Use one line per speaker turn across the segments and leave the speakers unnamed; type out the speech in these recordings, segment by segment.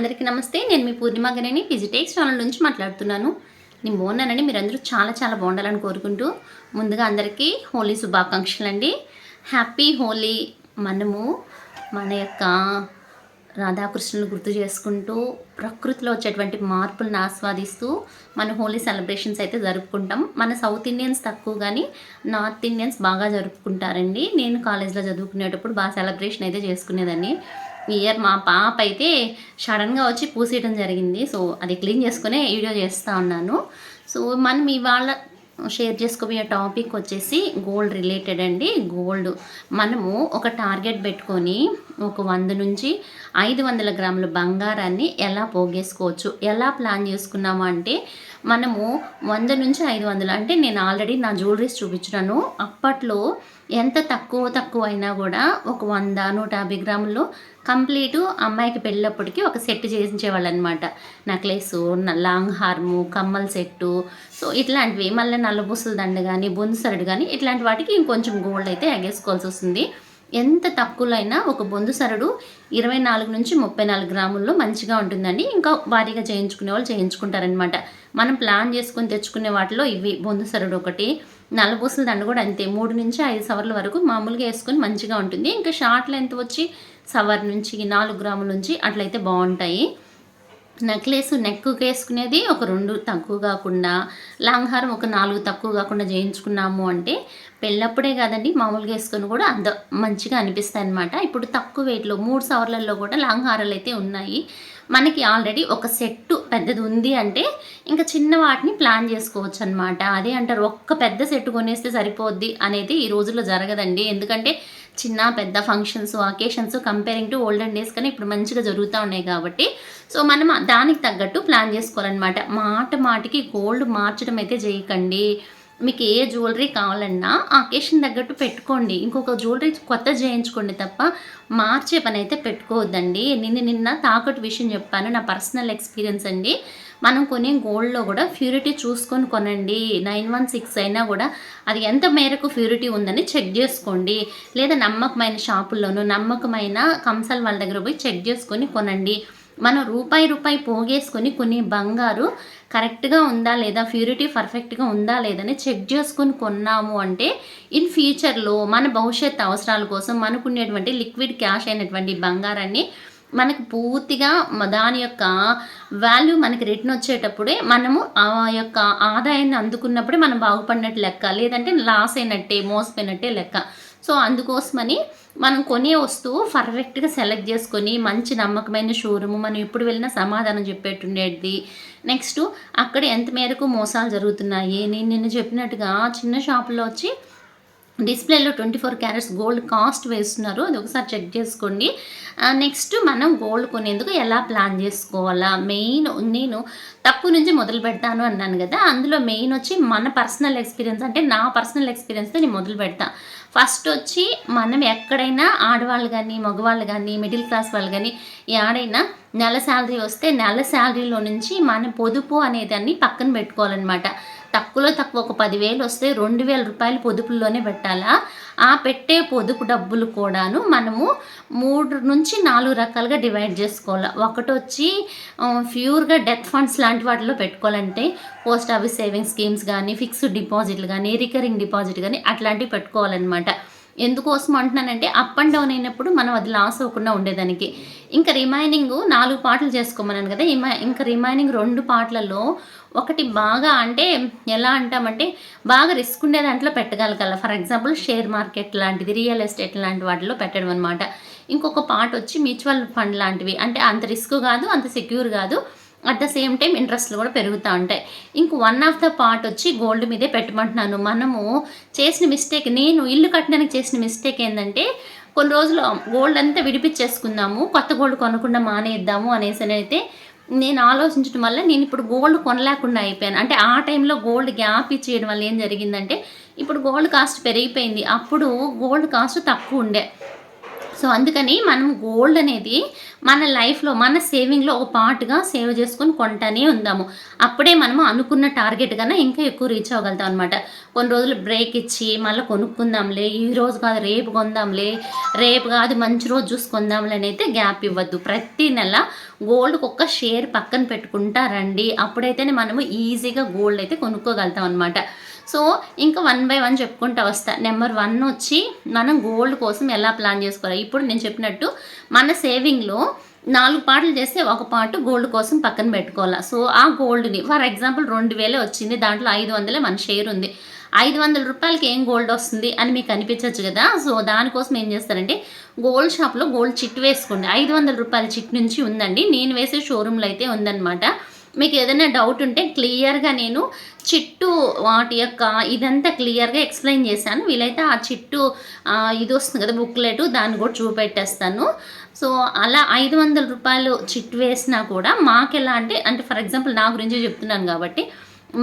అందరికీ నమస్తే. నేను మీ పూర్ణిమ గనేని ఫిజిటెక్స్ ఛానల్ నుంచి మాట్లాడుతున్నాను. నేను బాగున్నానండి. మీరందరూ చాలా చాలా బాగుండాలని కోరుకుంటూ ముందుగా అందరికీ హోలీ శుభాకాంక్షలు అండి హ్యాపీ హోలీ మనము మన యొక్క రాధాకృష్ణులు గుర్తు చేసుకుంటూ ప్రకృతిలో వచ్చేటువంటి మార్పులను ఆస్వాదిస్తూ మన హోలీ సెలబ్రేషన్స్ అయితే జరుపుకుంటాం. మన సౌత్ ఇండియన్స్ తక్కువ కానీ నార్త్ ఇండియన్స్ బాగా జరుపుకుంటారండి. నేను కాలేజ్లో చదువుకునేటప్పుడు బాగా సెలబ్రేషన్ అయితే చేసుకునేదాన్ని. ఇయర్ మా పాప అయితే సడన్గా వచ్చి పూసేయడం జరిగింది. సో అది క్లీన్ చేసుకునే వీడియో చేస్తూ ఉన్నాను. సో మనం ఇవాళ షేర్ చేసుకోబోయే టాపిక్ వచ్చేసి గోల్డ్ రిలేటెడ్ అండి. గోల్డ్ మనము ఒక టార్గెట్ పెట్టుకొని ఒక వంద నుంచి ఐదు వందల గ్రాముల బంగారాన్ని ఎలా పోగేసుకోవచ్చు ఎలా ప్లాన్ చేసుకున్నాము అంటే మనము వంద నుంచి ఐదు వందలు అంటే నేను ఆల్రెడీ నా జ్యువెలరీస్ చూపించినాను. అప్పట్లో ఎంత తక్కువ తక్కువ అయినా కూడా ఒక వంద నూట యాభై గ్రాముల్లో కంప్లీట్ అమ్మాయికి పెళ్ళినప్పటికీ ఒక సెట్ చేయించేవాళ్ళు అనమాట నెక్లెస్ లాంగ్ హార్ము కమ్మల్ సెట్టు సో ఇట్లాంటివి. మళ్ళీ నల్లబూసల దండ కానీ బొందుసరడు కానీ ఇట్లాంటి వాటికి ఇంకొంచెం గోల్డ్ అయితే ఎగేసుకోవాల్సి వస్తుంది. ఎంత తక్కువలో అయినా ఒక బొందు సరడు ఇరవై నాలుగు నుంచి ముప్పై నాలుగు గ్రాముల్లో మంచిగా ఉంటుందండి. ఇంకా వారీగా చేయించుకునే వాళ్ళు చేయించుకుంటారనమాట మనం ప్లాన్ చేసుకుని తెచ్చుకునే వాటిలో ఇవి బొందు సరడు ఒకటి నల్లబూసల దండ కూడా అంతే. మూడు నుంచి ఐదు సవర్ల వరకు మామూలుగా వేసుకొని మంచిగా ఉంటుంది. ఇంకా షార్ట్ లెంత్ వచ్చి సవర్ నుంచి నాలుగు గ్రాముల నుంచి అట్లయితే బాగుంటాయి. నెక్లెస్ నెక్కు వేసుకునేది ఒక రెండు తక్కువ కాకుండా లాంగ్ హారం ఒక నాలుగు తక్కువ కాకుండా చేయించుకున్నాము అంటే పెళ్ళప్పుడే కాదండి మామూలుగా వేసుకొని కూడా అంత మంచిగా అనిపిస్తాయి అనమాట ఇప్పుడు తక్కువ వెయిట్లో మూడు సవర్లలో కూడా లాంగ్ హారాలు అయితే ఉన్నాయి. మనకి ఆల్రెడీ ఒక సెట్టు పెద్దది ఉంది అంటే ఇంకా చిన్న వాటిని ప్లాన్ చేసుకోవచ్చు అనమాట అదే అంటారు ఒక్క పెద్ద సెట్ కొనేస్తే సరిపోద్ది అనేది ఈ రోజుల్లో జరగదండి. ఎందుకంటే చిన్న పెద్ద functions occasions comparing to olden days కానీ ఇప్పుడు మంచిగా జరుగుతూ ఉన్నాయి కాబట్టి. సో మనం దానికి తగ్గట్టు ప్లాన్ చేసుకోవాలన్నమాట. మాట మాటికి గోల్డ్ మార్చడం అయితే చేయకండి. మీకు ఏ జ్యువెలరీ కావాలన్నా ఆ అకేషన్ తగ్గట్టు పెట్టుకోండి. ఇంకొక జ్యువెలరీ కొత్త చేయించుకోండి తప్ప మార్చే పని అయితే పెట్టుకోవద్దండి. నిన్న నిన్న తాకట్టు విషయం చెప్పాను. నా పర్సనల్ ఎక్స్పీరియన్స్ అండి. మనం కొనే గోల్డ్లో కూడా ప్యూరిటీ చూసుకొని కొనండి. నైన్ వన్ సిక్స్ అయినా కూడా అది ఎంత మేరకు ప్యూరిటీ ఉందని చెక్ చేసుకోండి. లేదా నమ్మకమైన షాపుల్లోనూ నమ్మకమైన కంసల్ వాళ్ళ దగ్గర పోయి చెక్ చేసుకొని కొనండి. మనం రూపాయి రూపాయి పోగేసుకొని కొన్ని బంగారు కరెక్ట్గా ఉందా లేదా ప్యూరిటీ పర్ఫెక్ట్గా ఉందా లేదని చెక్ చేసుకొని కొన్నాము అంటే ఇన్ ఫ్యూచర్లో మన భవిష్యత్ అవసరాల కోసం మనకున్నటువంటి లిక్విడ్ క్యాష్ అయినటువంటి బంగారాన్ని మనకు పూర్తిగా దాని యొక్క వాల్యూ మనకి రిటర్న్ వచ్చేటప్పుడే మనము ఆ యొక్క ఆదాయాన్ని అందుకున్నప్పుడే మనం బాగుపడినట్టు లెక్క లేదంటే లాస్ అయినట్టే మోసపోయినట్టే లెక్క. సో అందుకోసమని మనం కొనే వస్తువు పర్ఫెక్ట్గా సెలెక్ట్ చేసుకొని మంచి నమ్మకమైన షోరూమ్ మనం ఇప్పుడు వెళ్ళిన సమాధానం చెప్పేటుండేది. నెక్స్ట్ అక్కడ ఎంత మేరకు మోసాలు జరుగుతున్నాయి? నేను నిన్న చెప్పినట్టుగా చిన్న షాపులో వచ్చి డిస్ప్లేలో twenty four carats gold cost వేస్తున్నారు. అది ఒకసారి చెక్ చేసుకోండి. నెక్స్ట్ మనం గోల్డ్ కొనేందుకు ఎలా ప్లాన్ చేసుకోవాలా? మెయిన్ నేను తక్కువ నుంచి మొదలు పెడతాను అన్నాను కదా అందులో మెయిన్ వచ్చి మన పర్సనల్ ఎక్స్పీరియన్స్ అంటే నా పర్సనల్ ఎక్స్పీరియన్స్తో నేను మొదలు పెడతాను ఫస్ట్ వచ్చి మనం ఎక్కడైనా ఆడవాళ్ళు కానీ మగవాళ్ళు కానీ మిడిల్ క్లాస్ వాళ్ళు కానీ ఎక్కడైనా నెల శాలరీ వస్తే నెల శాలరీలో నుంచి మన పొదుపు అనేదాన్ని పక్కన పెట్టుకోవాలన్నమాట. తక్కువలో తక్కువ ఒక పదివేలు వస్తే రెండు వేల రూపాయలు పొదుపుల్లోనే పెట్టాలా? ఆ పెట్టే పొదుపు డబ్బులు కూడాను మనము మూడు నుంచి నాలుగు రకాలుగా డివైడ్ చేసుకోవాలి. ఒకటి వచ్చి ప్యూర్గా డెత్ ఫండ్స్ లాంటి వాటిలో పెట్టుకోవాలంటే పోస్ట్ ఆఫీస్ సేవింగ్స్ స్కీమ్స్ కానీ ఫిక్స్డ్ డిపాజిట్లు కానీ రికరింగ్ డిపాజిట్ కానీ అట్లాంటివి పెట్టుకోవాలన్నమాట. ఎందుకోసం అంటున్నానంటే అప్ అండ్ డౌన్ అయినప్పుడు మనం అది లాస్ అవ్వకుండా ఉండేదానికి. ఇంకా రిమైనింగ్ నాలుగు పాటలు చేసుకోమన్నాను కదా ఇంకా రిమైనింగ్ రెండు పాటలలో ఒకటి బాగా అంటే ఎలా అంటామంటే బాగా రిస్క్ ఉండే దాంట్లో పెట్టగలగల. ఫర్ ఎగ్జాంపుల్ షేర్ మార్కెట్ లాంటిది రియల్ ఎస్టేట్ లాంటి వాటిలో పెట్టడం అనమాట ఇంకొక పార్ట్ వచ్చి మ్యూచువల్ ఫండ్ లాంటివి. అంటే అంత రిస్క్ కాదు అంత సెక్యూర్ కాదు. అట్ ద సేమ్ టైం ఇంట్రెస్ట్లు కూడా పెరుగుతూ ఉంటాయి. ఇంక వన్ ఆఫ్ ద పార్ట్ వచ్చి గోల్డ్ మీదే పెట్టమంటున్నాను. మనము చేసిన మిస్టేక్ నేను ఇల్లు కట్టడానికి చేసిన మిస్టేక్ ఏంటంటే కొన్ని రోజులు గోల్డ్ అంతా విడిపించేసుకుందాము కొత్త గోల్డ్ కొనకుండా మానేద్దాము అనేసి అయితే నేను ఆలోచించడం వల్ల నేను ఇప్పుడు గోల్డ్ కొనలేకుండా అయిపోయాను. అంటే ఆ టైంలో గోల్డ్ గ్యాప్ ఇచ్చేయడం వల్ల ఏం జరిగిందంటే ఇప్పుడు గోల్డ్ కాస్ట్ పెరిగిపోయింది. అప్పుడు గోల్డ్ కాస్ట్ తక్కువ ఉండే. సో అందుకని మనం గోల్డ్ అనేది మన లైఫ్లో మన సేవింగ్లో ఒక పార్ట్గా సేవ్ చేసుకొని కొంటానే ఉందాము. అప్పుడే మనము అనుకున్న టార్గెట్ కన్నా ఇంకా ఎక్కువ రీచ్ అవ్వగలుగుతాం అనమాట కొన్ని రోజులు బ్రేక్ ఇచ్చి మళ్ళీ కొనుక్కుందాంలే ఈ రోజు కాదు రేపు కొందాంలే రేపు కాదు మంచి రోజు చూసుకుందాంలే అని అయితే గ్యాప్ ఇవ్వద్దు. ప్రతి నెల గోల్డ్కి ఒక్క షేర్ పక్కన పెట్టుకుంటారండి అప్పుడైతేనే మనము ఈజీగా గోల్డ్ అయితే కొనుక్కోగలుగుతాం అనమాట సో ఇంకా వన్ బై వన్ చెప్పుకుంటూ వస్తా. నెంబర్ వన్ వచ్చి మనం గోల్డ్ కోసం ఎలా ప్లాన్ చేసుకోవాలి? ఇప్పుడు నేను చెప్పినట్టు మన సేవింగ్లో నాలుగు పాటలు చేస్తే ఒక పాటు గోల్డ్ కోసం పక్కన పెట్టుకోవాలి? సో ఆ గోల్డ్ని ఫర్ ఎగ్జాంపుల్ రెండు వేలే వచ్చింది దాంట్లో ఐదు వందలే మన షేర్ ఉంది. ఐదు వందల రూపాయలకి ఏం గోల్డ్ వస్తుంది అని మీకు అనిపించవచ్చు కదా? సో దానికోసం ఏం చేస్తారంటే గోల్డ్ షాప్లో గోల్డ్ చిట్ వేసుకోండి. ఐదు వందల రూపాయల చిట్ నుంచి ఉందండి. నేను వేసే షోరూంలో అయితే ఉందన్నమాట. మీకు ఏదైనా డౌట్ ఉంటే క్లియర్గా నేను చిట్టు వాటి యొక్క ఇదంతా క్లియర్గా ఎక్స్ప్లెయిన్ చేశాను. వీలైతే ఆ చిట్టు ఇది వస్తుంది కదా బుక్లెట్ దాన్ని కూడా చూపెట్టేస్తాను. సో అలా ఐదు వందల రూపాయలు చిట్టు వేసినా కూడా మాకు ఎలా అంటే అంటే ఫర్ ఎగ్జాంపుల్ నా గురించి చెప్తున్నాను కాబట్టి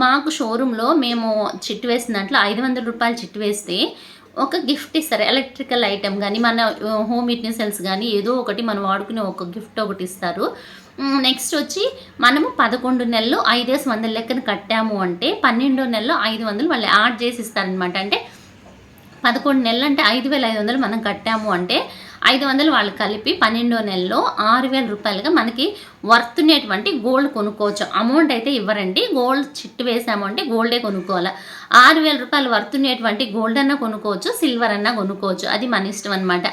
మాకు షోరూంలో మేము చిట్టు వేసిన దాంట్లో ఐదు వందల రూపాయలు చిట్టు వేస్తే ఒక గిఫ్ట్ ఇస్తారు. ఎలక్ట్రికల్ ఐటెం కానీ మన హోమ్ యూటెన్సిల్స్ కానీ ఏదో ఒకటి మనం వాడుకునే ఒక గిఫ్ట్ ఒకటి ఇస్తారు. నెక్స్ట్ వచ్చి మనము పదకొండు నెలలు ఐదేసి వందల లెక్కన కట్టాము అంటే పన్నెండో నెలలో ఐదు వందలు వాళ్ళు యాడ్ చేసి ఇస్తారనమాట అంటే పదకొండు నెలలు అంటే ఐదు వేల ఐదు వందలు మనం కట్టాము అంటే ఐదు వందలు వాళ్ళు కలిపి పన్నెండో నెలలో ఆరు వేల రూపాయలుగా మనకి వర్త్ ఉండేటువంటి గోల్డ్ కొనుక్కోవచ్చు. అమౌంట్ అయితే ఇవ్వరండి. గోల్డ్ చిట్టు వేసాము అంటే గోల్డే కొనుక్కోవాలి. ఆరు వేల రూపాయలు వర్త్ ఉండేటువంటి గోల్డ్ అన్నా కొనుక్కోవచ్చు సిల్వర్ అన్నా కొనుక్కోవచ్చు. అది మన ఇష్టం అనమాట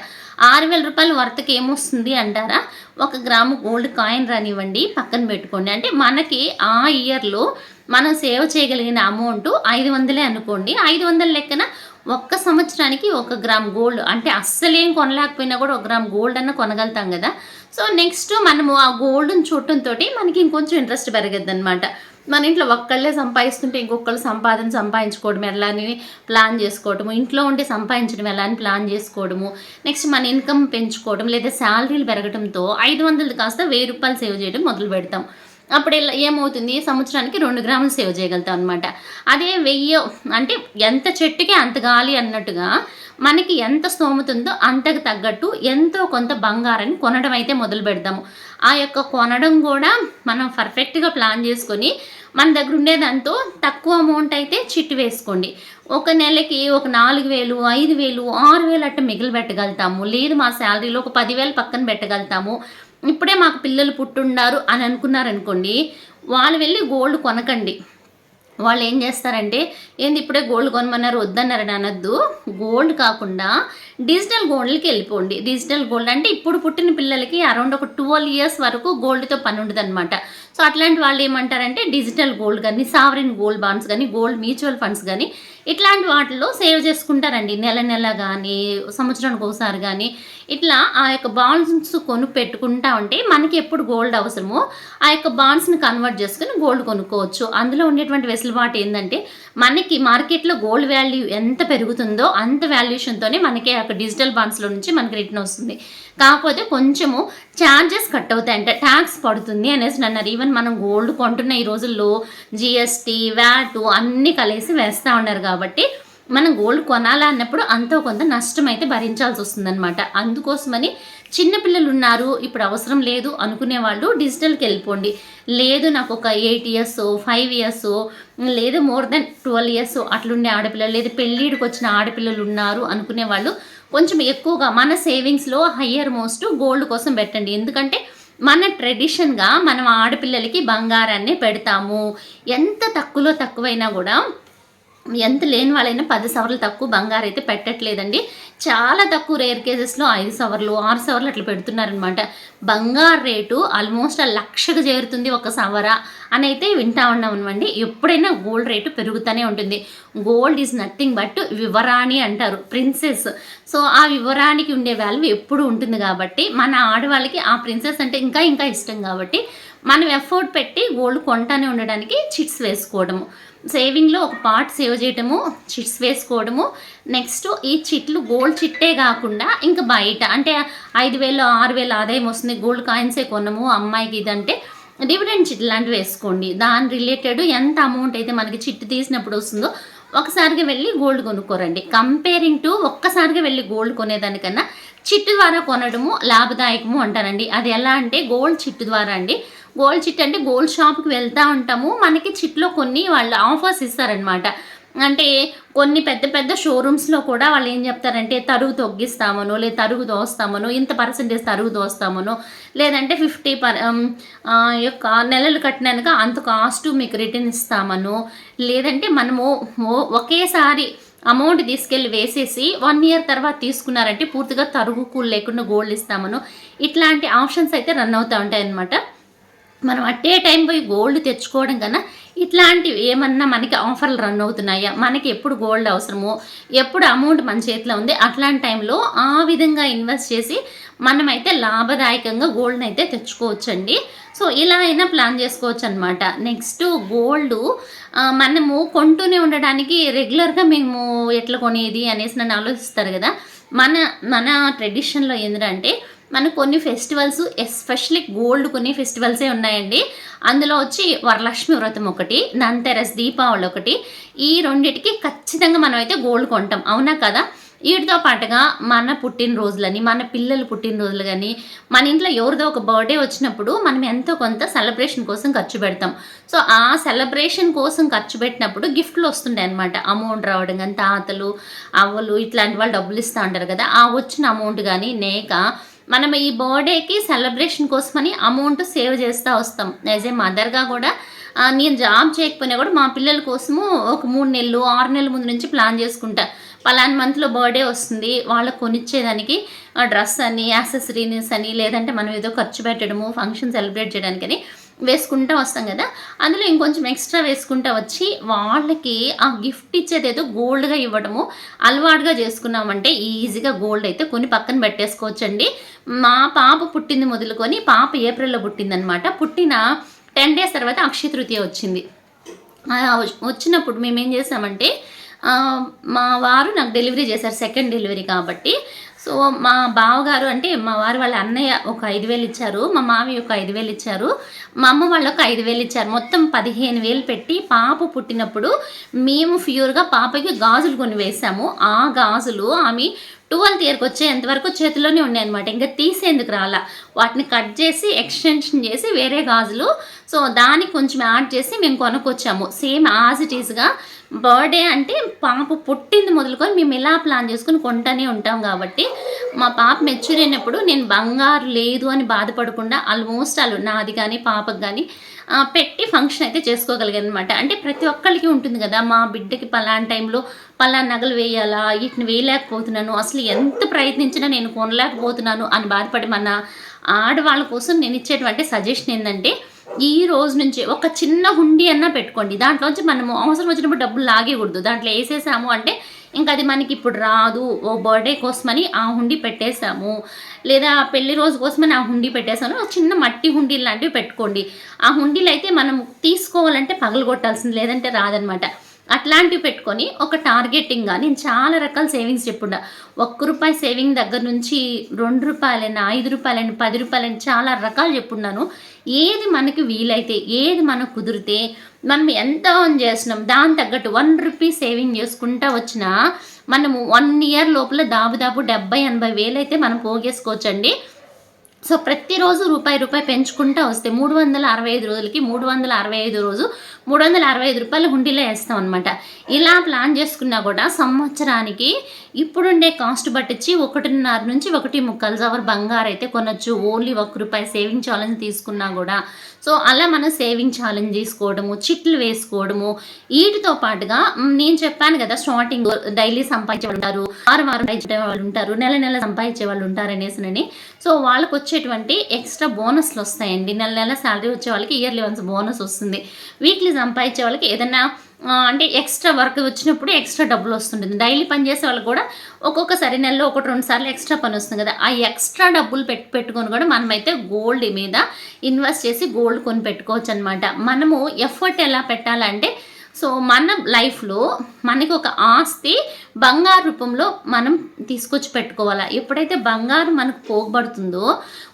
ఆరు వేల రూపాయల వర్త్కి ఏమొస్తుంది అంటారా? ఒక గ్రాము గోల్డ్ కాయిన్ రానివ్వండి పక్కన పెట్టుకోండి. అంటే మనకి ఆ ఇయర్లో మనం సేవ్ చేయగలిగిన అమౌంట్ ఐదు వందలే అనుకోండి. ఐదు వందల లెక్కన ఒక్క సంవత్సరానికి ఒక గ్రామ్ గోల్డ్ అంటే అస్సలేం కొనలేకపోయినా కూడా ఒక గ్రామ్ గోల్డ్ అన్న కొనగలుగుతాం కదా. సో నెక్స్ట్ మనము ఆ గోల్డ్ని చూడటంతో మనకి ఇంకొంచెం ఇంట్రెస్ట్ పెరగద్ది అనమాట మన ఇంట్లో ఒక్కళ్ళే సంపాదిస్తుంటే ఇంకొకళ్ళు సంపాదన సంపాదించుకోవడం ఎలా అని ప్లాన్ చేసుకోవడము ఇంట్లో ఉండి సంపాదించడం ఎలా అని ప్లాన్ చేసుకోవడము నెక్స్ట్ మన ఇన్కమ్ పెంచుకోవడం లేదా శాలరీలు పెరగడంతో ఐదు వందలు కాస్త వెయ్యి రూపాయలు సేవ్ చేయడం మొదలు పెడతాం అప్పుడు ఏమవుతుంది? సంవత్సరానికి రెండు గ్రాములు సేవ్ చేయగలుగుతాం అనమాట అదే వెయ్యి అంటే ఎంత చెట్టుకి అంత గాలి అన్నట్టుగా మనకి ఎంత స్తోమత ఉందో అంతకు తగ్గట్టు ఎంతో కొంత బంగారాన్ని కొనడం అయితే మొదలు పెడదాము ఆ యొక్క కొనడం కూడా మనం పర్ఫెక్ట్గా ప్లాన్ చేసుకొని మన దగ్గర ఉండేదాంతో తక్కువ అమౌంట్ అయితే చిట్టు వేసుకోండి. ఒక నెలకి ఒక నాలుగు వేలు ఐదు వేలు ఆరు వేలు అట్ట మిగిలి పెట్టగలుగుతాము లేదు మా శాలరీలో ఒక పదివేలు పక్కన పెట్టగలుగుతాము. ఇప్పుడే మాకు పిల్లలు పుట్టుండారు అని అనుకున్నారనుకోండి వాళ్ళు వెళ్ళి గోల్డ్ కొనకండి. వాళ్ళు ఏం చేస్తారంటే ఏంది ఇప్పుడే గోల్డ్ కొనమన్నారు వద్దన్నారని అనొద్దు. గోల్డ్ కాకుండా డిజిటల్ గోల్డ్కి వెళ్ళిపోండి. డిజిటల్ గోల్డ్ అంటే ఇప్పుడు పుట్టిన పిల్లలకి అరౌండ్ ఒక ట్వెల్వ్ ఇయర్స్ వరకు గోల్డ్తో పని ఉండదన్నమాట. సో అట్లాంటి వాళ్ళు ఏమంటారంటే డిజిటల్ గోల్డ్ కానీ సావరిన్ గోల్డ్ బాండ్స్ కానీ గోల్డ్ మ్యూచువల్ ఫండ్స్ కానీ ఇట్లాంటి వాటిల్లో సేవ్ చేసుకుంటారండి. నెల నెల కానీ సంవత్సరానికి ఒకసారి కానీ ఇట్లా ఆ యొక్క బాండ్స్ కొను పెట్టుకుంటా ఉంటే మనకి ఎప్పుడు గోల్డ్ అవసరమో ఆ యొక్క బాండ్స్ని కన్వర్ట్ చేసుకుని గోల్డ్ కొనుక్కోవచ్చు. అందులో ఉండేటువంటి వెసులుబాటు ఏంటంటే మనకి మార్కెట్లో గోల్డ్ వాల్యూ ఎంత పెరుగుతుందో అంత వాల్యుయేషన్తోనే మనకి ఆ యొక్క డిజిటల్ బాండ్స్లో నుంచి మనకి రిటర్న్ వస్తుంది. కాకపోతే కొంచెము ఛార్జెస్ కట్ అవుతాయి అంటే ట్యాక్స్ పడుతుంది అనేసి అన్నారు ఈవెన్ మనం గోల్డ్ కొంటున్న ఈ రోజుల్లో జిఎస్టీ వ్యాట్ అన్నీ కలిసి వేస్తూ ఉన్నారు కాబట్టి కాబట్టి మనం గోల్డ్ కొనాలా అన్నప్పుడు అంతో కొంత నష్టం అయితే భరించాల్సి వస్తుందన్నమాట. అందుకోసమని చిన్నపిల్లలు ఉన్నారు ఇప్పుడు అవసరం లేదు అనుకునే వాళ్ళు డిజిటల్కి వెళ్ళిపోండి. లేదు నాకు ఒక ఎయిట్ ఇయర్స్ ఫైవ్ ఇయర్స్ లేదు మోర్ దెన్ ట్వెల్వ్ ఇయర్స్ అట్లుండే ఆడపిల్లలు లేదు పెళ్ళిడికి వచ్చిన ఆడపిల్లలు ఉన్నారు అనుకునే వాళ్ళు కొంచెం ఎక్కువగా మన సేవింగ్స్లో హయ్యర్ మోస్ట్ గోల్డ్ కోసం పెట్టండి. ఎందుకంటే మన ట్రెడిషన్గా మనం ఆడపిల్లలకి బంగారాన్ని పెడతాము. ఎంత తక్కువలో తక్కువైనా కూడా ఎంత లేని వాళ్ళైనా పది సవర్లు తక్కువ బంగారు అయితే పెట్టట్లేదండి. చాలా తక్కువ రేర్ కేసెస్లో ఐదు సవర్లు ఆరు సవర్లు అట్లా పెడుతున్నారనమాట బంగారు రేటు ఆల్మోస్ట్ ఆ లక్షకు చేరుతుంది ఒక సవర అని అయితే వింటా ఉన్నామనమండి ఎప్పుడైనా గోల్డ్ రేటు పెరుగుతూనే ఉంటుంది. గోల్డ్ ఈజ్ నథింగ్ బట్ వివరాణి అంటారు ప్రిన్సెస్ సో ఆ వివరానికి ఉండే వాల్యూ ఎప్పుడు ఉంటుంది కాబట్టి మన ఆడవాళ్ళకి ఆ ప్రిన్సెస్ అంటే ఇంకా ఇంకా ఇష్టం కాబట్టి మనం ఎఫోర్డ్ పెట్టి గోల్డ్ కొంటానే ఉండడానికి చిట్స్ వేసుకోవడము. సేవింగ్లో ఒక పార్ట్ సేవ్ చేయటము చిట్స్ వేసుకోవడము. నెక్స్ట్ ఈ చిట్లు గోల్డ్ చిట్టే కాకుండా ఇంకా బయట అంటే ఐదు వేలు ఆరు వేలు ఆదాయం వస్తుంది. గోల్డ్ కాయిన్సే కొనము అమ్మాయికి ఇదంటే డివిడెండ్ చిట్ లాంటివి వేసుకోండి. దాని రిలేటెడ్ ఎంత అమౌంట్ అయితే మనకి చిట్టు తీసినప్పుడు వస్తుందో ఒకసారిగా వెళ్ళి గోల్డ్ కొనుక్కోరండి. కంపేరింగ్ టు ఒక్కసారిగా వెళ్ళి గోల్డ్ కొనేదానికన్నా చిట్టు ద్వారా కొనడము లాభదాయకము అంటారండి అది ఎలా అంటే గోల్డ్ చిట్టు ద్వారా అండి. గోల్డ్ చిట్ అంటే గోల్డ్ షాప్కి వెళ్తూ ఉంటాము. మనకి చిట్లో కొన్ని వాళ్ళు ఆఫర్స్ ఇస్తారనమాట అంటే కొన్ని పెద్ద పెద్ద షోరూమ్స్లో కూడా వాళ్ళు ఏం చెప్తారంటే తరుగు తొగ్గిస్తామనో లేదా తరుగు దోస్తామనో ఇంత పర్సెంటేజ్ తరుగు దోస్తామనో లేదంటే ఫిఫ్టీ పర్ యొక్క నెలలు కట్టినాక అంత కాస్ట్ మీకు రిటర్న్ ఇస్తామనో లేదంటే మనము ఒకేసారి అమౌంట్ తీసుకెళ్ళి వేసేసి వన్ ఇయర్ తర్వాత తీసుకున్నారంటే పూర్తిగా తరుగుకు లేకుండా గోల్డ్ ఇస్తామను ఇట్లాంటి ఆప్షన్స్ అయితే రన్ అవుతూ ఉంటాయి అన్నమాట మనం అట్టే టైం పోయి గోల్డ్ తెచ్చుకోవడం కన్నా ఇట్లాంటివి ఏమన్నా మనకి ఆఫర్లు రన్ అవుతున్నాయా? మనకి ఎప్పుడు గోల్డ్ అవసరమో ఎప్పుడు అమౌంట్ మన చేతిలో ఉంది అట్లాంటి టైంలో ఆ విధంగా ఇన్వెస్ట్ చేసి మనమైతే లాభదాయకంగా గోల్డ్ని అయితే తెచ్చుకోవచ్చండి. సో ఇలా అయినా ప్లాన్ చేసుకోవచ్చు అనమాట నెక్స్ట్ గోల్డ్ మనము కొంటూనే ఉండడానికి రెగ్యులర్గా మేము ఎట్లా కొనేది అనేసి నన్ను ఆలోచిస్తారు కదా. మన మన ట్రెడిషన్లో ఏంటంటే మనకు కొన్ని ఫెస్టివల్స్ ఎస్పెషలీ గోల్డ్ కొన్ని ఫెస్టివల్సే ఉన్నాయండి. అందులో వచ్చి వరలక్ష్మి వ్రతం ఒకటి నంతెరస్ దీపావళి ఒకటి. ఈ రెండిటికి ఖచ్చితంగా మనం అయితే గోల్డ్ కొంటాం. అవునా కదా? వీటితో పాటుగా మన పుట్టినరోజులని మన పిల్లల పుట్టినరోజులు కానీ మన ఇంట్లో ఎవరిదో ఒక బర్త్డే వచ్చినప్పుడు మనం ఎంతో కొంత సెలబ్రేషన్ కోసం ఖర్చు పెడతాం. సో ఆ సెలబ్రేషన్ కోసం ఖర్చు పెట్టినప్పుడు గిఫ్ట్లు వస్తుంటాయి అనమాట అమౌంట్ రావడం కానీ తాతలు అవ్వలు ఇట్లాంటి వాళ్ళు డబ్బులు ఇస్తూ ఉంటారు కదా. ఆ వచ్చిన అమౌంట్ కానీ నేక మనం ఈ బర్త్డేకి సెలబ్రేషన్ కోసమని అమౌంట్ సేవ్ చేస్తూ వస్తాం. యాజ్ ఏ మదర్గా కూడా నేను జాబ్ చేయకపోయినా కూడా మా పిల్లల కోసము ఒక మూడు నెలలు ఆరు నెలల ముందు నుంచి ప్లాన్ చేసుకుంటా. పలానా మంత్లో బర్త్డే వస్తుంది వాళ్ళకి కొనిచ్చేదానికి డ్రెస్ అని యాక్సెసరీస్ అని లేదంటే మనం ఏదో ఖర్చు పెట్టడము ఫంక్షన్ సెలబ్రేట్ చేయడానికని వేసుకుంటూ వస్తాం కదా. అందులో ఇంకొంచెం ఎక్స్ట్రా వేసుకుంటూ వచ్చి వాళ్ళకి ఆ గిఫ్ట్ ఇచ్చేది ఏదో గోల్డ్గా ఇవ్వడము అలవాటుగా చేసుకున్నామంటే ఈజీగా గోల్డ్ అయితే కొని పక్కన పెట్టేసుకోవచ్చండి. మా పాప పుట్టింది మొదలుకొని పాప ఏప్రిల్లో పుట్టిందనమాట పుట్టిన టెన్ డేస్ తర్వాత అక్షయ తృతీయ వచ్చింది. వచ్చినప్పుడు మేము ఏం చేసామంటే మా వారు నాకు డెలివరీ చేశారు సెకండ్ డెలివరీ కాబట్టి. సో మా బావగారు అంటే మా వారు వాళ్ళ అన్నయ్య ఒక ఐదు వేలు ఇచ్చారు మా మామయ్య ఒక ఐదు వేలు ఇచ్చారు మా అమ్మ వాళ్ళు ఒక ఐదు వేలు ఇచ్చారు. మొత్తం పదిహేను వేలు పెట్టి పాప పుట్టినప్పుడు మేము ఫ్యూర్గా పాపకి గాజులు కొని వేసాము. ఆ గాజులు ఆమె ట్వెల్త్ ఇయర్కి వచ్చేంత వరకు చేతిలోనే ఉన్నాయి అనమాట ఇంకా తీసేందుకు రాలా. వాటిని కట్ చేసి ఎక్స్టెన్షన్ చేసి వేరే గాజులు సో దానికి కొంచెం యాడ్ చేసి మేము కొనుక్కొచ్చాము. సేమ్ యాజ్ ఇట్ ఈస్గా బర్త్డే అంటే పాప పుట్టింది మొదలుకొని మేము ఇలా ప్లాన్ చేసుకుని కొంటూనే ఉంటాం కాబట్టి మా పాప మెచ్యూర్ అయినప్పుడు నేను బంగారు లేదు అని బాధపడకుండా ఆల్మోస్ట్ వాళ్ళు నాది కానీ పాపకు కానీ పెట్టి ఫంక్షన్ అయితే చేసుకోగలిగాను అనమాట అంటే ప్రతి ఒక్కరికి ఉంటుంది కదా మా బిడ్డకి పలానా టైంలో పలానా నగలు వేయాలా వీటిని వేయలేకపోతున్నాను అసలు ఎంత ప్రయత్నించినా నేను కొనలేకపోతున్నాను అని బాధపడి మన ఆడవాళ్ళ కోసం నేను ఇచ్చేటువంటి సజెషన్ ఏంటంటే ఈ రోజు నుంచి ఒక చిన్న హుండీ అన్నా పెట్టుకోండి. దాంట్లోంచి మనము అవసరం వచ్చినప్పుడు డబ్బులు లాగేయకూడదు. దాంట్లో వేసేసాము అంటే ఇంకా అది మనకి ఇప్పుడు రాదు. ఓ బర్త్డే కోసమని ఆ హుండీ పెట్టేసాము. లేదా పెళ్ళి రోజు కోసమని ఆ హుండీ పెట్టేసాను ఒక చిన్న మట్టి హుండీలు లాంటివి పెట్టుకోండి. ఆ హుండీలు అయితే మనం తీసుకోవాలంటే పగలగొట్టాల్సింది లేదంటే రాదనమాట. అట్లాంటివి పెట్టుకొని ఒక టార్గెటింగ్గా నేను చాలా రకాల సేవింగ్స్ చెప్పుండా. ఒక్క రూపాయి సేవింగ్ దగ్గర నుంచి రెండు రూపాయలైనా ఐదు రూపాయలైనా పది రూపాయలైనా చాలా రకాలు చెప్పున్నాను ఏది మనకి వీలైతే ఏది మనకు కుదిరితే మనం ఎంత ఆన్ చేస్తున్నాం దాని తగ్గట్టు వన్ రూపీ సేవింగ్ చేసుకుంటా వచ్చినా మనము వన్ ఇయర్ లోపల దాదాపు డెబ్బై ఎనభై వేలు అయితే మనం పోగేసుకోవచ్చండి. సో ప్రతిరోజు రూపాయి రూపాయి పెంచుకుంటా వస్తే మూడు వందల అరవై ఐదు రోజులకి మూడు వందల అరవై ఐదు రోజు మూడు వందల అరవై ఐదు రూపాయలు హుండీలో వేస్తాం అనమాట ఇలా ప్లాన్ చేసుకున్నా కూడా సంవత్సరానికి ఇప్పుడుండే కాస్ట్ పట్టించి ఒకటిన్నర నుంచి ఒకటి ముక్కలు జవర్ బంగారు అయితే కొనొచ్చు. ఓన్లీ ఒక రూపాయి సేవింగ్ ఛాలెంజ్ తీసుకున్నా కూడా. సో అలా మనం సేవింగ్ ఛాలెంజ్ తీసుకోవడము చిట్లు వేసుకోవడము వీటితో పాటుగా నేను చెప్పాను కదా స్టార్టింగ్ డైలీ సంపాదించే వాళ్ళు ఉంటారు వారం వారం సంపాదించే వాళ్ళు ఉంటారు నెల నెల సంపాదించే వాళ్ళు ఉంటారు అనేసినని సో వాళ్ళకి వచ్చేటువంటి ఎక్స్ట్రా బోనస్లు వస్తాయండి నెల నెల శాలరీ వచ్చే వాళ్ళకి ఇయర్లీ వన్స్ బోనస్ వస్తుంది వీక్లీ సంపాదించే వాళ్ళకి ఏదైనా అంటే ఎక్స్ట్రా వర్క్ వచ్చినప్పుడు ఎక్స్ట్రా డబ్బులు వస్తుంటుంది. డైలీ పని చేసే వాళ్ళకి కూడా ఒక్కొక్కసారి నెలలో ఒకటి రెండు సార్లు ఎక్స్ట్రా పని వస్తుంది కదా. ఆ ఎక్స్ట్రా డబ్బులు పెట్టి పెట్టుకొని కూడా మనమైతే గోల్డ్ మీద ఇన్వెస్ట్ చేసి గోల్డ్ కొని పెట్టుకోవచ్చు అనమాట మనము ఎఫర్ట్ ఎలా పెట్టాలంటే సో మన లైఫ్లో మనకి ఒక ఆస్తి బంగారు రూపంలో మనం తీసుకొచ్చి పెట్టుకోవాలా? ఎప్పుడైతే బంగారు మనకు పోగబడుతుందో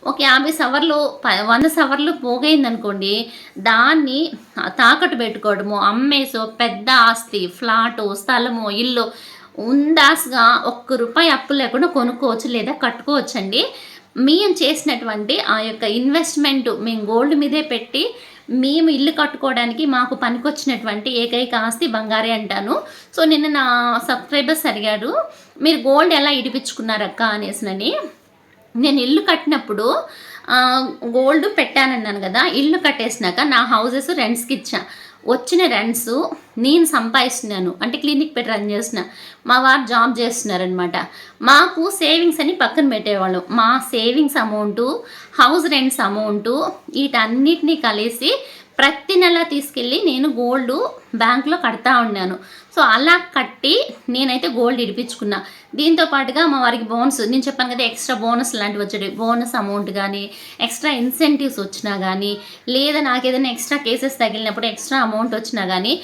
ఒక యాభై సవర్లు ప వంద సవర్లు పోగైందనుకోండి దాన్ని తాకట్టు పెట్టుకోవడము అమ్మేసో పెద్ద ఆస్తి ఫ్లాటు స్థలము ఇల్లు ఉందాస్గా ఒక్క రూపాయి అప్పు లేకుండా కొనుక్కోవచ్చు లేదా కట్టుకోవచ్చండి. మేము చేసినటువంటి ఆ యొక్క ఇన్వెస్ట్మెంట్ మేము గోల్డ్ మీదే పెట్టి మేము ఇల్లు కట్టుకోవడానికి మాకు పనికొచ్చినటువంటి ఏకైక ఆస్తి బంగారే అంటాను. సో నిన్న నా సబ్స్క్రైబర్స్ అడిగారు మీరు గోల్డ్ ఎలా ఇడిపించుకున్నారక్క? అనేసినని నేను ఇల్లు కట్టినప్పుడు గోల్డ్ పెట్టానన్నాను కదా ఇల్లు కట్టేసినాక నా హౌజెస్ రెంట్స్కి ఇచ్చా. వచ్చిన రెంట్స్ నేను సంపాదిస్తున్నాను. అంటే క్లినిక్ పెట్టి రన్ చేసిన మా వారు జాబ్ చేస్తున్నారనమాట మాకు సేవింగ్స్ అని పక్కన పెట్టేవాళ్ళం. మా savings amount house rents amount వీటన్నిటినీ కలిసి ప్రతి నెల తీసుకెళ్ళి నేను గోల్డ్ బ్యాంక్లో కడతా ఉన్నాను. సో అలా కట్టి నేనైతే గోల్డ్ ఇడిపించుకున్నా. దీంతో పాటుగా మా వారికి బోనస్ నేను చెప్పాను కదా ఎక్స్ట్రా బోనస్ లాంటివి వచ్చాయి బోనస్ అమౌంట్ కానీ ఎక్స్ట్రా ఇన్సెంటివ్స్ వచ్చినా కానీ లేదా నాకు ఏదైనా ఎక్స్ట్రా కేసెస్ తగిలినప్పుడు ఎక్స్ట్రా అమౌంట్ వచ్చినా కానీ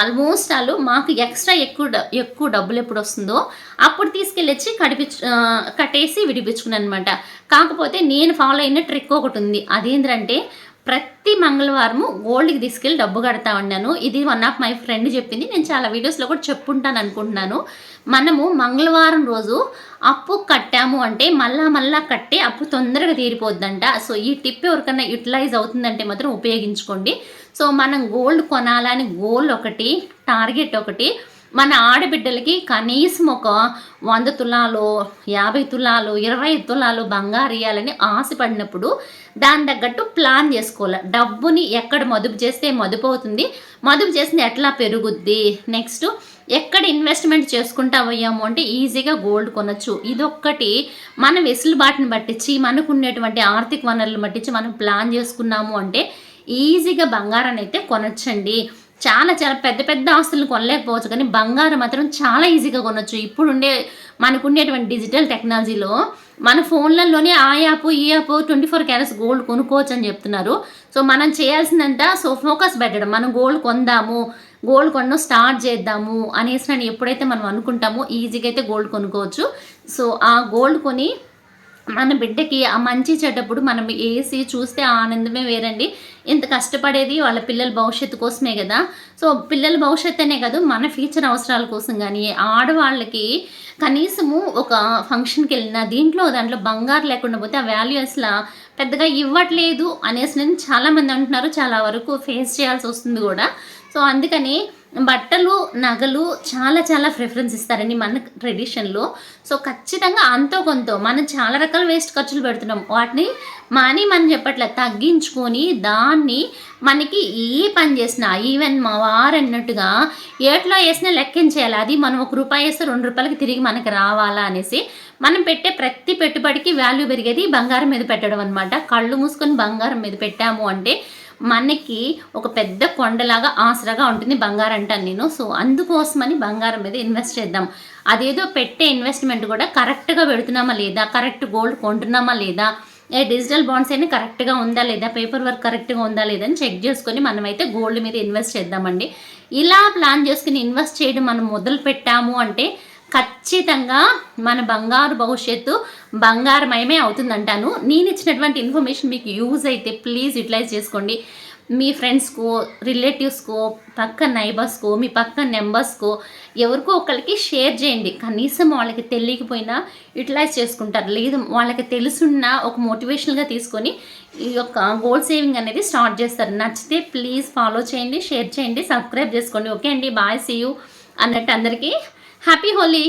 ఆల్మోస్ట్ వాళ్ళు మాకు ఎక్స్ట్రా ఎక్కువ ఎక్కువ డబ్బులు ఎప్పుడు వస్తుందో అప్పుడు తీసుకెళ్ళొచ్చి కడిపించు కట్టేసి విడిపించుకున్నాను అనమాట కాకపోతే నేను ఫాలో అయిన ట్రిక్ ఒకటి ఉంది. అదేంటంటే ప్రతి మంగళవారము గోల్డ్కి తీసుకెళ్ళి డబ్బు కడతా ఉన్నాను. ఇది వన్ ఆఫ్ మై ఫ్రెండ్ చెప్పింది. నేను చాలా వీడియోస్లో కూడా చెప్పుంటాను అనుకుంటున్నాను. మనము మంగళవారం రోజు అప్పు కట్టాము అంటే మళ్ళా మళ్ళా కట్టి అప్పు తొందరగా తీరిపోద్దంట. సో ఈ టిప్ ఎవరికైనా యూటిలైజ్ అవుతుందంటే మాత్రం ఉపయోగించుకోండి. సో మనం గోల్డ్ కొనాలని గోల్ ఒకటి టార్గెట్ ఒకటి మన ఆడబిడ్డలకి కనీసం ఒక వంద తులాలు యాభై తులాలు ఇరవై తులాలు బంగారు ఇవ్వాలని ఆశపడినప్పుడు దాని తగ్గట్టు ప్లాన్ చేసుకోవాలి. డబ్బుని ఎక్కడ మదుపు చేస్తే మదుపు అవుతుంది మదుపు చేసింది ఎట్లా పెరుగుద్ది? నెక్స్ట్ ఎక్కడ ఇన్వెస్ట్మెంట్ చేసుకుంటా పోయాము అంటే ఈజీగా గోల్డ్ కొనొచ్చు. ఇదొక్కటి మన వెసులుబాటుని పట్టించి మనకు ఉండేటువంటి ఆర్థిక వనరులు పట్టించి మనం ప్లాన్ చేసుకున్నాము అంటే ఈజీగా బంగారాన్ని అయితే కొనొచ్చండి. చాలా చాలా పెద్ద పెద్ద ఆస్తులను కొనలేకపోవచ్చు. కానీ బంగారం మాత్రం చాలా ఈజీగా కొనొచ్చు. ఇప్పుడుండే మనకు ఉండేటువంటి డిజిటల్ టెక్నాలజీలో మన ఫోన్లలోనే ఆ యాప్ ఈ app twenty four carats gold కొనుక్కోవచ్చు అని చెప్తున్నారు. సో మనం చేయాల్సిందంతా సో ఫోకస్ పెట్టడం. మనం గోల్డ్ కొందాము గోల్డ్ కొనడం స్టార్ట్ చేద్దాము అనేసి నేను ఎప్పుడైతే మనం అనుకుంటామో ఈజీగా అయితే గోల్డ్ కొనుక్కోవచ్చు. సో ఆ గోల్డ్ కొని మన బిడ్డకి ఆ మంచి చెడ్డప్పుడు మనం వేసి చూస్తే ఆనందమే వేరండి. ఇంత కష్టపడేది వాళ్ళ పిల్లల భవిష్యత్తు కోసమే కదా. సో పిల్లల భవిష్యత్తు అనే కాదు మన ఫ్యూచర్ అవసరాల కోసం కానీ ఆడవాళ్ళకి కనీసము ఒక ఫంక్షన్కి వెళ్ళిన దీంట్లో దాంట్లో బంగారు లేకుండా పోతే ఆ వాల్యూ అసలు పెద్దగా ఇవ్వట్లేదు అనేసి నేను చాలామంది అంటున్నారు. చాలా వరకు ఫేస్ చేయాల్సి వస్తుంది కూడా. సో అందుకని బట్టలు నగలు చాలా చాలా ప్రిఫరెన్స్ ఇస్తారండి మన ట్రెడిషన్లో సో ఖచ్చితంగా అంతో కొంత మనం చాలా రకాల వేస్ట్ ఖర్చులు పెడుతున్నాం. వాటిని మనీ మనం చెప్పట్లే తగ్గించుకొని దాన్ని మనకి ఏ పని చేసినా ఈవెన్ మా వారు అన్నట్టుగా ఏట్లో వేసినా లెక్కించేయాలి. అది మనం ఒక రూపాయి వేస్తే రెండు రూపాయలకి తిరిగి మనకి రావాలా అనేసి మనం పెట్టే ప్రతి పెట్టుబడికి వాల్యూ పెరిగేది బంగారం మీద పెట్టడం అనమాట కళ్ళు మూసుకొని బంగారం మీద పెట్టాము అంటే మనకి ఒక పెద్ద కొండలాగా ఆసరాగా ఉంటుంది బంగారం అంటాను నేను. సో అందుకోసమని బంగారం మీద ఇన్వెస్ట్ చేద్దాం. అదేదో పెట్టే ఇన్వెస్ట్మెంట్ కూడా కరెక్ట్గా పెడుతున్నామా లేదా? కరెక్ట్ గోల్డ్ కొంటున్నామా లేదా? ఏ డిజిటల్ బాండ్స్ అయినా కరెక్ట్గా ఉందా లేదా? పేపర్ వర్క్ కరెక్ట్గా ఉందా లేదా అని చెక్ చేసుకొని మనమైతే గోల్డ్ మీద ఇన్వెస్ట్ చేద్దామండి. ఇలా ప్లాన్ చేసుకుని ఇన్వెస్ట్ చేయడం మనం మొదలు పెట్టాము అంటే ఖచ్చితంగా మన బంగారు భవిష్యత్తు బంగారమయమే అవుతుందంటాను. నేను ఇచ్చినటువంటి ఇన్ఫర్మేషన్ మీకు యూజ్ అయితే ప్లీజ్ యూటిలైజ్ చేసుకోండి. మీ ఫ్రెండ్స్కో రిలేటివ్స్కో పక్క నైబర్స్కో మీ పక్క నెంబర్స్కో ఎవరికో ఒకరికి షేర్ చేయండి. కనీసం వాళ్ళకి తెలియకపోయినా యూటిలైజ్ చేసుకుంటారు. లేదు వాళ్ళకి తెలుసున్న ఒక మోటివేషనల్గా తీసుకొని ఈ యొక్క గోల్ సేవింగ్ అనేది స్టార్ట్ చేస్తారు. నచ్చితే ప్లీజ్ ఫాలో చేయండి షేర్ చేయండి సబ్స్క్రైబ్ చేసుకోండి. ఓకే అండి బాయ్ సీ యూ అన్నట్టు అందరికీ హ్యాపీ హోలీ